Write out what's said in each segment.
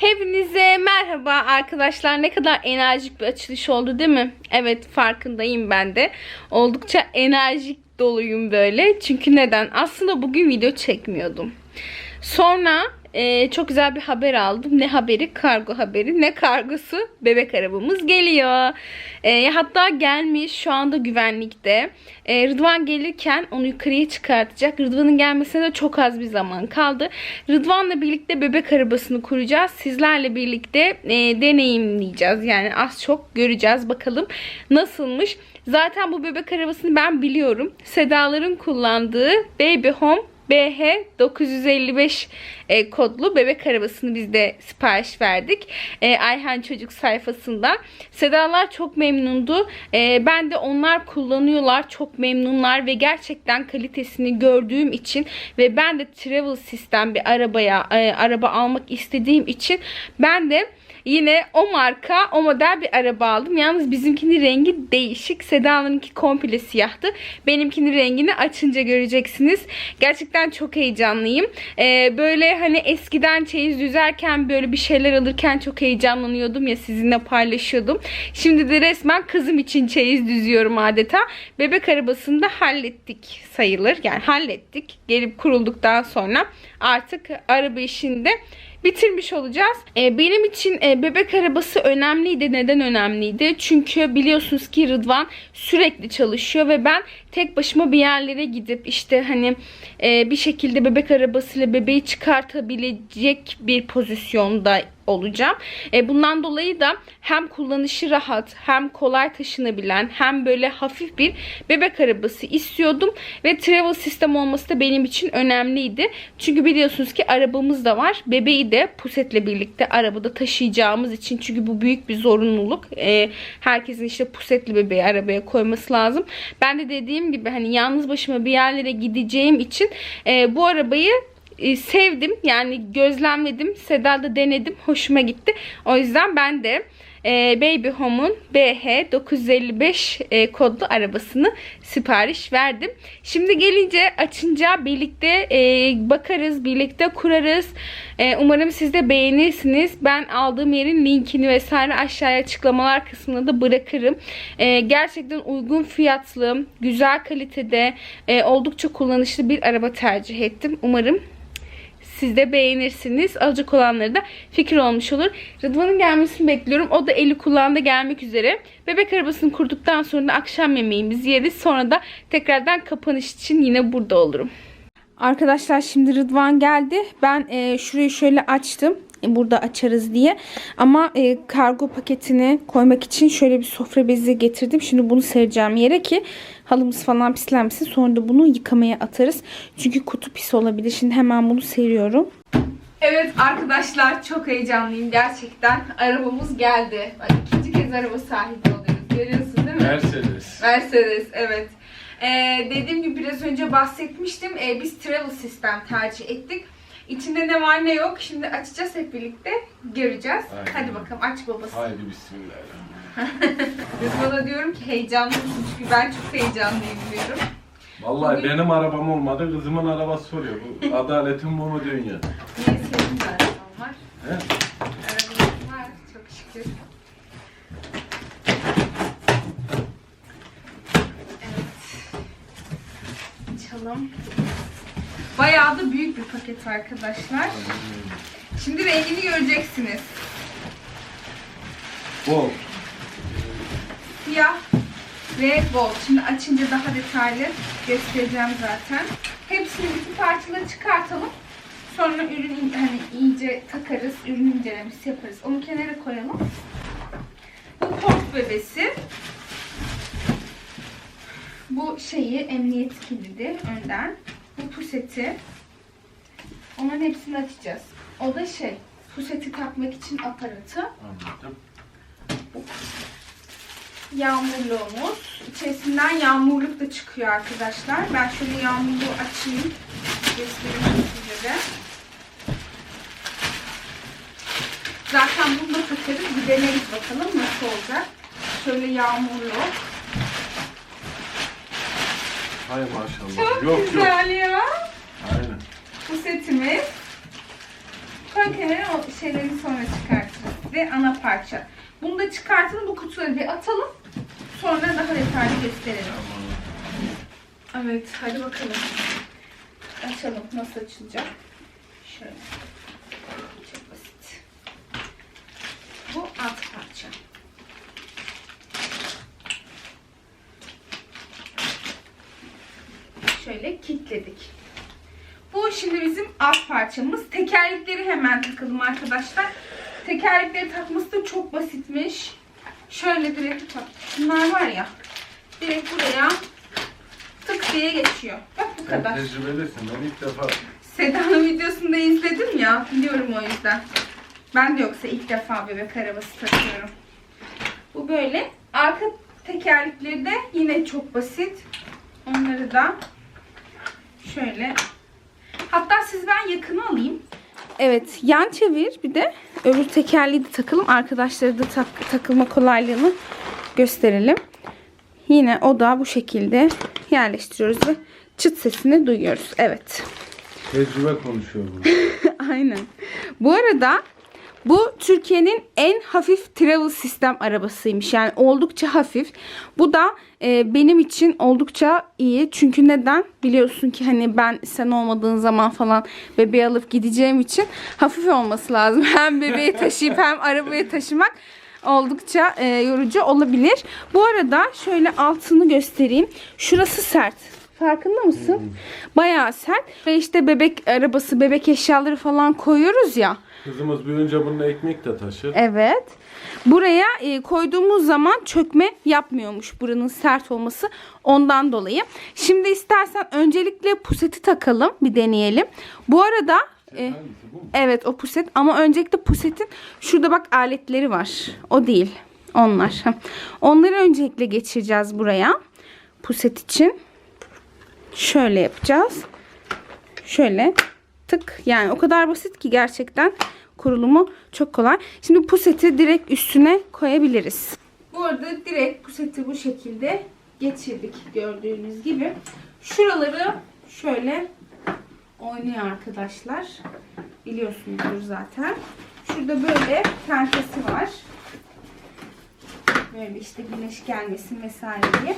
Hepinize merhaba arkadaşlar. Ne kadar enerjik bir açılış oldu değil mi? Evet farkındayım ben de. Oldukça enerjik doluyum böyle. Çünkü neden? Aslında bugün video çekmiyordum. Sonra e, çok güzel bir haber aldım. Ne haberi? Kargo haberi. Ne kargosu? Bebek arabamız geliyor. E, hatta gelmiş şu anda güvenlikte. E, Rıdvan gelirken onu yukarıya çıkartacak. Rıdvan'ın gelmesine de çok az bir zaman kaldı. Rıdvan'la birlikte bebek arabasını kuracağız. Sizlerle birlikte e, deneyimleyeceğiz. Yani az çok göreceğiz. Bakalım nasılmış. Zaten bu bebek arabasını ben biliyorum. Sedaların kullandığı Baby Home BH 955 e, kodlu bebek arabasını biz de sipariş verdik. E, Ayhan Çocuk sayfasında. Sedalar çok memnundu. E, ben de onlar kullanıyorlar. Çok memnunlar ve gerçekten kalitesini gördüğüm için ve ben de travel sistem bir arabaya araba almak istediğim için ben de Yine o marka, o model bir araba aldım. Yalnız bizimkinin rengi değişik. Seda'nınki komple siyahtı. Benimkinin rengini açınca göreceksiniz. Gerçekten çok heyecanlıyım. Ee, böyle hani eskiden çeyiz düzerken böyle bir şeyler alırken çok heyecanlanıyordum ya sizinle paylaşıyordum. Şimdi de resmen kızım için çeyiz düzüyorum adeta. Bebek arabasını da hallettik sayılır. Yani hallettik. Gelip kurulduktan sonra artık araba işinde bitirmiş olacağız. Ee, benim için e, bebek arabası önemliydi. Neden önemliydi? Çünkü biliyorsunuz ki Rıdvan sürekli çalışıyor ve ben tek başıma bir yerlere gidip işte hani e, bir şekilde bebek arabasıyla bebeği çıkartabilecek bir pozisyonda olacağım. E, bundan dolayı da hem kullanışı rahat, hem kolay taşınabilen, hem böyle hafif bir bebek arabası istiyordum ve travel sistem olması da benim için önemliydi. Çünkü biliyorsunuz ki arabamız da var. Bebeği de pusetle birlikte arabada taşıyacağımız için çünkü bu büyük bir zorunluluk. E, herkesin işte pusetli bebeği arabaya koyması lazım. Ben de dediğim gibi hani yalnız başıma bir yerlere gideceğim için e, bu arabayı e, sevdim. Yani gözlemledim. Seda'da denedim. Hoşuma gitti. O yüzden ben de e, Baby Home'un BH 955 e, kodlu arabasını sipariş verdim. Şimdi gelince açınca birlikte e, bakarız, birlikte kurarız. E, umarım siz de beğenirsiniz. Ben aldığım yerin linkini vesaire aşağıya açıklamalar kısmına da bırakırım. Gerçekten uygun fiyatlı, güzel kalitede, oldukça kullanışlı bir araba tercih ettim. Umarım siz de beğenirsiniz. Alacak olanları da fikir olmuş olur. Rıdvan'ın gelmesini bekliyorum. O da eli kulağında gelmek üzere. Bebek arabasını kurduktan sonra da akşam yemeğimizi yeriz. Sonra da tekrardan kapanış için yine burada olurum. Arkadaşlar şimdi Rıdvan geldi. Ben e, şurayı şöyle açtım. E, burada açarız diye. Ama e, kargo paketini koymak için şöyle bir sofra bezi getirdim. Şimdi bunu sereceğim yere ki halımız falan pislenmesin. Sonra da bunu yıkamaya atarız. Çünkü kutu pis olabilir. Şimdi hemen bunu seriyorum. Evet arkadaşlar çok heyecanlıyım gerçekten. Arabamız geldi. Bak, ikinci kez araba sahibi oluyoruz. Görüyorsun değil mi? Mercedes. Mercedes evet. Ee, dediğim gibi biraz önce bahsetmiştim. Ee, biz travel sistem tercih ettik. İçinde ne var ne yok. Şimdi açacağız hep birlikte. Göreceğiz. Aynen. Hadi bakalım aç babası. Haydi bismillahirrahmanirrahim. Biz bana diyorum ki heyecanlı mısın? Çünkü ben çok heyecanlıyım diyorum. Vallahi Bugün- benim arabam olmadı, kızımın arabası soruyor. Bu adaletin bu mu dünya? Niye senin de araban var? He? Arabam var çok şükür. Evet. Açalım. Bayağı da büyük paket arkadaşlar. Şimdi rengini göreceksiniz. Bol. Siyah ve gold. Şimdi açınca daha detaylı göstereceğim zaten. Hepsini bütün parçaları çıkartalım. Sonra ürün hani iyice takarız, ürün incelemesi yaparız. Onu kenara koyalım. Bu port bebesi. Bu şeyi emniyet kilidi önden. Bu puseti. Onların hepsini açacağız. O da şey, puseti takmak için aparatı. Anladım. Yağmurluğumuz. İçerisinden yağmurluk da çıkıyor arkadaşlar. Ben şöyle yağmurluğu açayım. Göstereyim size de. Zaten bunu da takarız. Bir deneriz bakalım nasıl olacak. Şöyle yağmurluk. Hay maşallah. Çok yok yok. güzel ya. Aynen. Bu setimiz. Koy kenara o şeyleri sonra çıkartırız. Ve ana parça. Bunu da çıkartalım bu kutuları bir atalım. Sonra daha detaylı gösterelim. Evet hadi bakalım. Açalım nasıl açılacak. Şöyle. Çok basit. Bu alt parça. Şöyle kilitledik. Bu şimdi bizim alt parçamız. Tekerlekleri hemen takalım arkadaşlar. Tekerlekleri takması da çok basitmiş. Şöyle direkt tak. Bunlar var ya. Direkt buraya tık diye geçiyor. Bak bu Sen kadar. tecrübelisin. Ben ilk defa Seda'nın videosunda izledim ya. Biliyorum o yüzden. Ben de yoksa ilk defa bebek arabası takıyorum. Bu böyle. Arka tekerlekleri de yine çok basit. Onları da şöyle. Hatta siz ben yakını alayım. Evet yan çevir bir de öbür tekerleği de takalım. Arkadaşlara da tak- takılma kolaylığını gösterelim. Yine o da bu şekilde yerleştiriyoruz ve çıt sesini duyuyoruz. Evet. tecrübe konuşuyor burada. Aynen. Bu arada bu Türkiye'nin en hafif travel sistem arabasıymış. Yani oldukça hafif. Bu da e, benim için oldukça iyi. Çünkü neden? Biliyorsun ki hani ben sen olmadığın zaman falan bebeği alıp gideceğim için hafif olması lazım. Hem bebeği taşıyıp hem arabayı taşımak oldukça e, yorucu olabilir. Bu arada şöyle altını göstereyim. Şurası sert. Farkında mısın? Bayağı sert. Ve işte bebek arabası, bebek eşyaları falan koyuyoruz ya. Kızımız büyüyünce bununla ekmek de taşır. Evet. Buraya e, koyduğumuz zaman çökme yapmıyormuş buranın sert olması ondan dolayı. Şimdi istersen öncelikle puseti takalım bir deneyelim. Bu arada e, Hangisi bu mu? evet o puset ama öncelikle pusetin şurada bak aletleri var. O değil. Onlar. Onları öncelikle geçireceğiz buraya. Puset için. Şöyle yapacağız. Şöyle tık yani o kadar basit ki gerçekten kurulumu çok kolay. Şimdi puseti direkt üstüne koyabiliriz. Bu arada direkt puseti bu şekilde geçirdik gördüğünüz gibi. Şuraları şöyle oynuyor arkadaşlar. Biliyorsunuzdur zaten. Şurada böyle tentesi var. Böyle işte güneş gelmesin vesaire diye.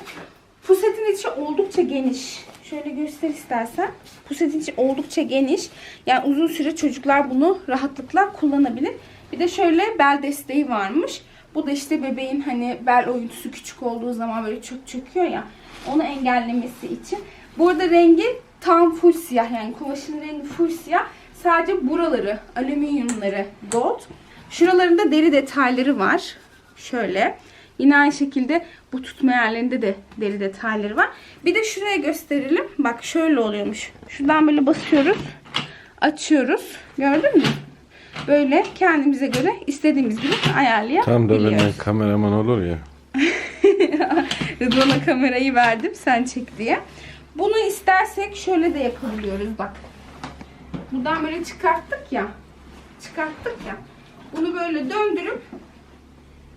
Pusetin içi oldukça geniş. Şöyle göster istersen. Pusetin içi oldukça geniş. Yani uzun süre çocuklar bunu rahatlıkla kullanabilir. Bir de şöyle bel desteği varmış. Bu da işte bebeğin hani bel oyuntusu küçük olduğu zaman böyle çok çöküyor ya. Onu engellemesi için. Bu arada rengi tam full siyah. Yani kumaşın rengi full siyah. Sadece buraları, alüminyumları gold. Şuralarında deri detayları var. Şöyle. Yine aynı şekilde bu tutma yerlerinde de deri detayları var. Bir de şuraya gösterelim. Bak şöyle oluyormuş. Şuradan böyle basıyoruz. Açıyoruz. Gördün mü? Böyle kendimize göre istediğimiz gibi ayarlayabiliyoruz. Tam da benden kameraman olur ya. Rıdvan'a kamerayı verdim sen çek diye. Bunu istersek şöyle de yapabiliyoruz bak. Buradan böyle çıkarttık ya. Çıkarttık ya. Bunu böyle döndürüp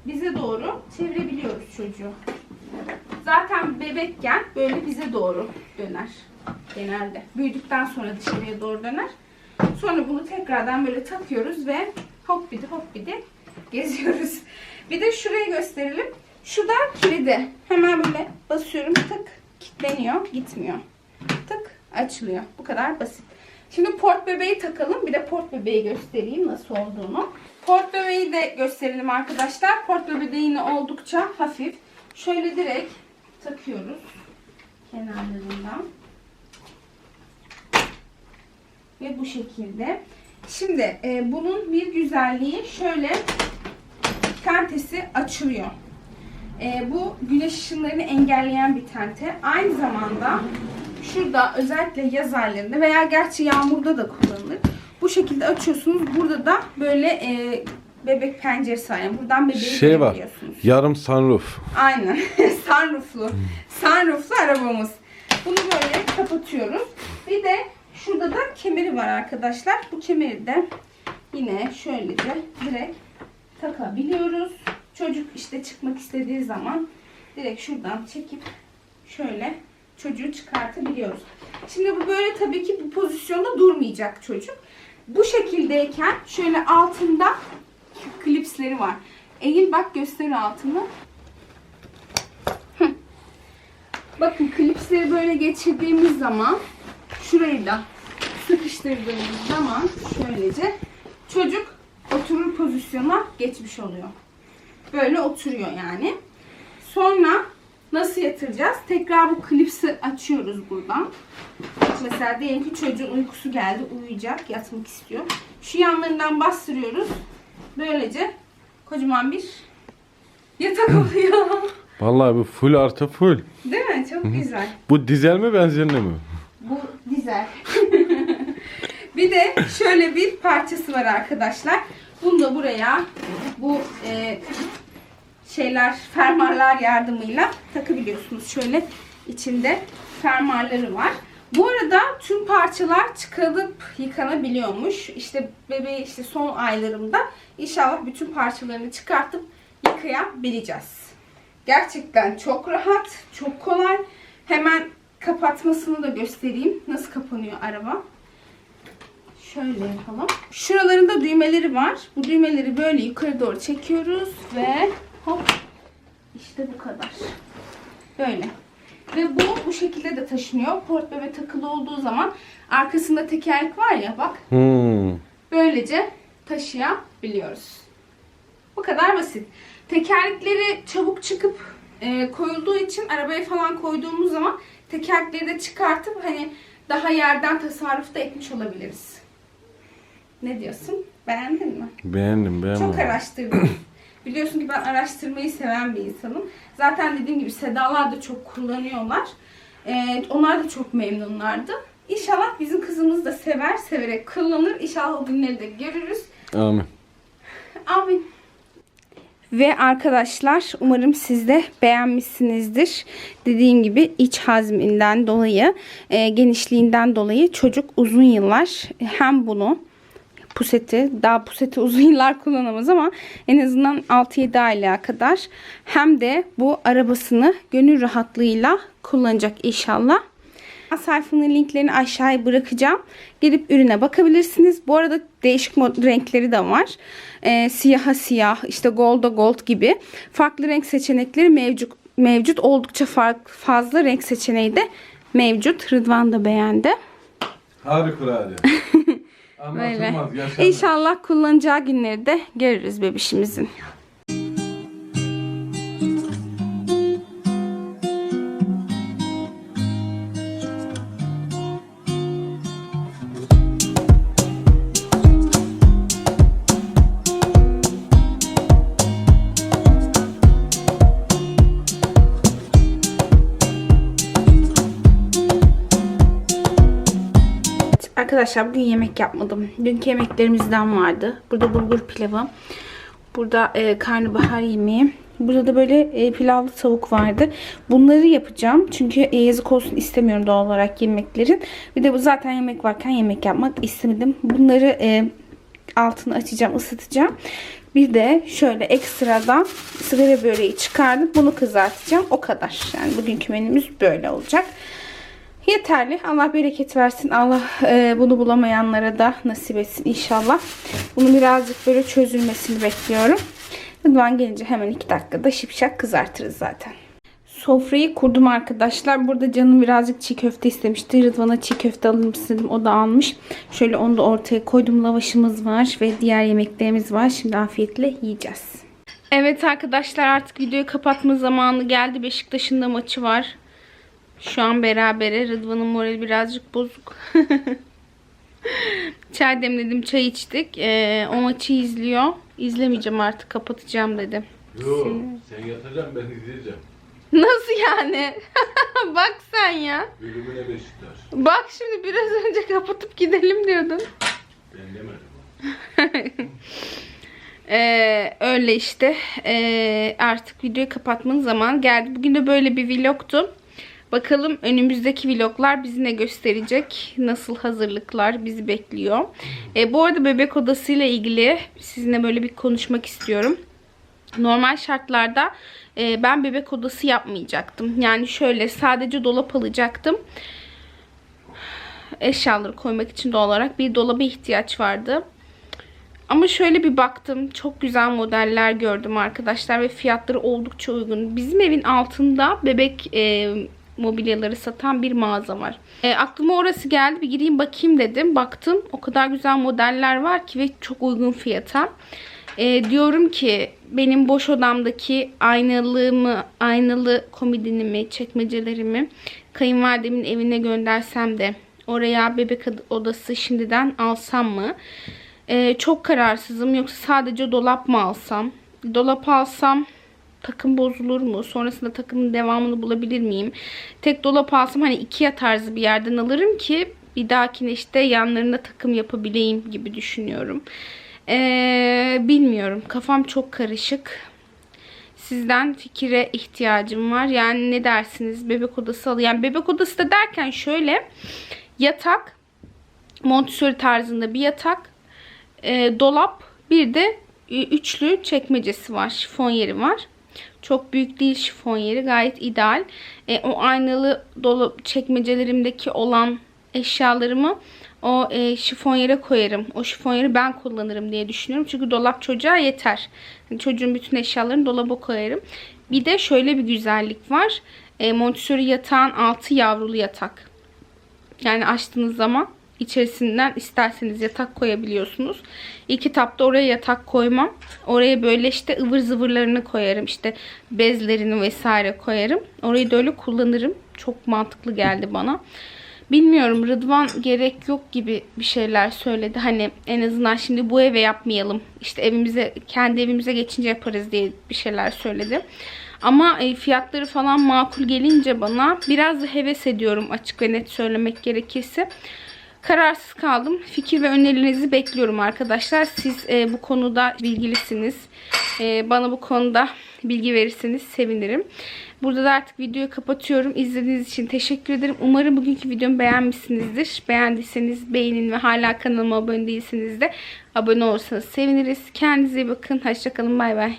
bize doğru çevirebiliyoruz çocuğu. Zaten bebekken böyle bize doğru döner genelde. Büyüdükten sonra dışarıya doğru döner. Sonra bunu tekrardan böyle takıyoruz ve hop bidi hop bidi geziyoruz. Bir de şurayı gösterelim. Şu da kilidi. Hemen böyle basıyorum tık kilitleniyor gitmiyor. Tık açılıyor. Bu kadar basit. Şimdi port bebeği takalım. Bir de port bebeği göstereyim nasıl olduğunu. Port bebeği de gösterelim arkadaşlar. Port bebeği yine oldukça hafif. Şöyle direkt takıyoruz kenarlarından. Ve bu şekilde. Şimdi e, bunun bir güzelliği şöyle tentesi açılıyor. E, bu güneş ışınlarını engelleyen bir tente. Aynı zamanda şurada özellikle yaz aylarında veya gerçi yağmurda da kullanılır. Bu şekilde açıyorsunuz. Burada da böyle e, bebek penceresi var. Yani buradan bebeği Şey var. Yarım sunroof. Aynen. Sunrooflu. Sunrooflu arabamız. Bunu böyle kapatıyoruz. Bir de şurada da kemeri var arkadaşlar. Bu kemeri de yine şöyle de direkt takabiliyoruz. Çocuk işte çıkmak istediği zaman direkt şuradan çekip şöyle çocuğu çıkartabiliyoruz. Şimdi bu böyle tabii ki bu pozisyonda durmayacak çocuk. Bu şekildeyken şöyle altında klipsleri var. Eğil bak göster altını. Bakın klipsleri böyle geçirdiğimiz zaman şurayı da sıkıştırdığımız zaman şöylece çocuk oturur pozisyona geçmiş oluyor. Böyle oturuyor yani. Sonra nasıl yatıracağız? Tekrar bu klipsi açıyoruz buradan. Mesela diyelim ki çocuğun uykusu geldi, uyuyacak, yatmak istiyor. Şu yanlarından bastırıyoruz. Böylece kocaman bir yatak oluyor. Vallahi bu full artı full. Değil mi? Çok güzel. Bu dizel mi benzerine mi? Bu güzel. bir de şöyle bir parçası var arkadaşlar. Bunu da buraya bu e, şeyler fermuarlar yardımıyla takabiliyorsunuz. Şöyle içinde fermuarları var. Bu arada tüm parçalar çıkarılıp yıkanabiliyormuş. İşte bebeği işte son aylarımda inşallah bütün parçalarını çıkartıp yıkayabileceğiz. Gerçekten çok rahat, çok kolay. Hemen kapatmasını da göstereyim. Nasıl kapanıyor araba. Şöyle yapalım. Şuralarında düğmeleri var. Bu düğmeleri böyle yukarı doğru çekiyoruz ve hop işte bu kadar. Böyle. Ve bu bu şekilde de taşınıyor. Port bebe takılı olduğu zaman arkasında tekerlek var ya bak. Hmm. Böylece taşıyabiliyoruz. Bu kadar basit. Tekerlekleri çabuk çıkıp e, koyulduğu için arabaya falan koyduğumuz zaman tekerlekleri de çıkartıp hani daha yerden tasarruf da etmiş olabiliriz. Ne diyorsun? Beğendin mi? Beğendim beğendim. Çok araştırdım. Biliyorsun ki ben araştırmayı seven bir insanım. Zaten dediğim gibi Sedalar da çok kullanıyorlar. Ee, onlar da çok memnunlardı. İnşallah bizim kızımız da sever, severek kullanır. İnşallah o günleri de görürüz. Amin. Amin. Ve arkadaşlar umarım siz de beğenmişsinizdir. Dediğim gibi iç hazminden dolayı, e, genişliğinden dolayı çocuk uzun yıllar hem bunu puseti, daha puseti uzun yıllar kullanamaz ama en azından 6-7 aylığa kadar hem de bu arabasını gönül rahatlığıyla kullanacak inşallah. Sayfanın linklerini aşağıya bırakacağım. Gelip ürüne bakabilirsiniz. Bu arada değişik renkleri de var. Ee, siyaha siyah, işte golda gold gibi farklı renk seçenekleri mevcut. Mevcut oldukça fark, fazla renk seçeneği de mevcut. Rıdvan da beğendi. Harikulade. Böyle. Anlatılmaz. Yaşanır. İnşallah kullanacağı günleri de görürüz bebişimizin. Arkadaşlar bugün yemek yapmadım. Dünkü yemeklerimizden vardı. Burada bulgur pilavı. Burada e, karnabahar yemeği. Burada da böyle e, pilavlı tavuk vardı. Bunları yapacağım. Çünkü e, yazık olsun istemiyorum doğal olarak yemeklerin. Bir de bu zaten yemek varken yemek yapmak istemedim. Bunları e, altını açacağım, ısıtacağım. Bir de şöyle ekstradan sigara böreği çıkardım. Bunu kızartacağım. O kadar. Yani bugünkü menümüz böyle olacak. Yeterli. Allah bereket versin. Allah e, bunu bulamayanlara da nasip etsin inşallah. Bunun birazcık böyle çözülmesini bekliyorum. Rıdvan gelince hemen 2 dakikada şipşak kızartırız zaten. Sofrayı kurdum arkadaşlar. Burada canım birazcık çiğ köfte istemişti. Rıdvan'a çiğ köfte alır mısın dedim. O da almış. Şöyle onu da ortaya koydum. Lavaşımız var ve diğer yemeklerimiz var. Şimdi afiyetle yiyeceğiz. Evet arkadaşlar artık videoyu kapatma zamanı geldi. Beşiktaş'ın da maçı var. Şu an berabere. Rıdvan'ın morali birazcık bozuk. çay demledim, çay içtik. Ee, o maçı izliyor. İzlemeyeceğim artık, kapatacağım dedim. Yok sen yatacaksın ben izleyeceğim. Nasıl yani? Bak sen ya. Ölümüne Beşiktaş. Bak şimdi biraz önce kapatıp gidelim diyordun. Ben demedim. Ee, öyle işte. Ee, artık videoyu kapatmanın zamanı geldi. Bugün de böyle bir vlogtu. Bakalım önümüzdeki vloglar bizi ne gösterecek? Nasıl hazırlıklar bizi bekliyor? Ee, bu arada bebek odası ile ilgili sizinle böyle bir konuşmak istiyorum. Normal şartlarda e, ben bebek odası yapmayacaktım. Yani şöyle sadece dolap alacaktım. eşyaları koymak için doğal olarak bir dolaba ihtiyaç vardı. Ama şöyle bir baktım. Çok güzel modeller gördüm arkadaşlar ve fiyatları oldukça uygun. Bizim evin altında bebek e, mobilyaları satan bir mağaza var. E, aklıma orası geldi. Bir gireyim bakayım dedim. Baktım. O kadar güzel modeller var ki ve çok uygun fiyata. E, diyorum ki benim boş odamdaki aynalığımı, aynalı komodinimi, çekmecelerimi kayınvalidemin evine göndersem de oraya bebek odası şimdiden alsam mı? Ee, çok kararsızım. Yoksa sadece dolap mı alsam? Dolap alsam takım bozulur mu? Sonrasında takımın devamını bulabilir miyim? Tek dolap alsam hani Ikea tarzı bir yerden alırım ki bir dahakine işte yanlarına takım yapabileyim gibi düşünüyorum. Ee, bilmiyorum. Kafam çok karışık. Sizden fikire ihtiyacım var. Yani ne dersiniz? Bebek odası al. Yani bebek odası da derken şöyle yatak Montessori tarzında bir yatak e, dolap bir de e, üçlü çekmecesi var. Şifon yeri var. Çok büyük değil şifon yeri. Gayet ideal. E, o aynalı dolap çekmecelerimdeki olan eşyalarımı o e, şifon yere koyarım. O şifon yeri ben kullanırım diye düşünüyorum. Çünkü dolap çocuğa yeter. Yani çocuğun bütün eşyalarını dolaba koyarım. Bir de şöyle bir güzellik var. E, Montessori yatağın altı yavrulu yatak. Yani açtığınız zaman içerisinden isterseniz yatak koyabiliyorsunuz. İlk etapta oraya yatak koymam. Oraya böyle işte ıvır zıvırlarını koyarım. İşte bezlerini vesaire koyarım. Orayı da öyle kullanırım. Çok mantıklı geldi bana. Bilmiyorum Rıdvan gerek yok gibi bir şeyler söyledi. Hani en azından şimdi bu eve yapmayalım. İşte evimize kendi evimize geçince yaparız diye bir şeyler söyledi. Ama e, fiyatları falan makul gelince bana biraz heves ediyorum açık ve net söylemek gerekirse. Kararsız kaldım. Fikir ve önerilerinizi bekliyorum arkadaşlar. Siz e, bu konuda bilgilisiniz. E, bana bu konuda bilgi verirseniz sevinirim. Burada da artık videoyu kapatıyorum. İzlediğiniz için teşekkür ederim. Umarım bugünkü videomu beğenmişsinizdir. Beğendiyseniz beğenin ve hala kanalıma abone değilseniz de abone olursanız seviniriz. Kendinize iyi bakın. Hoşçakalın. Bay bay.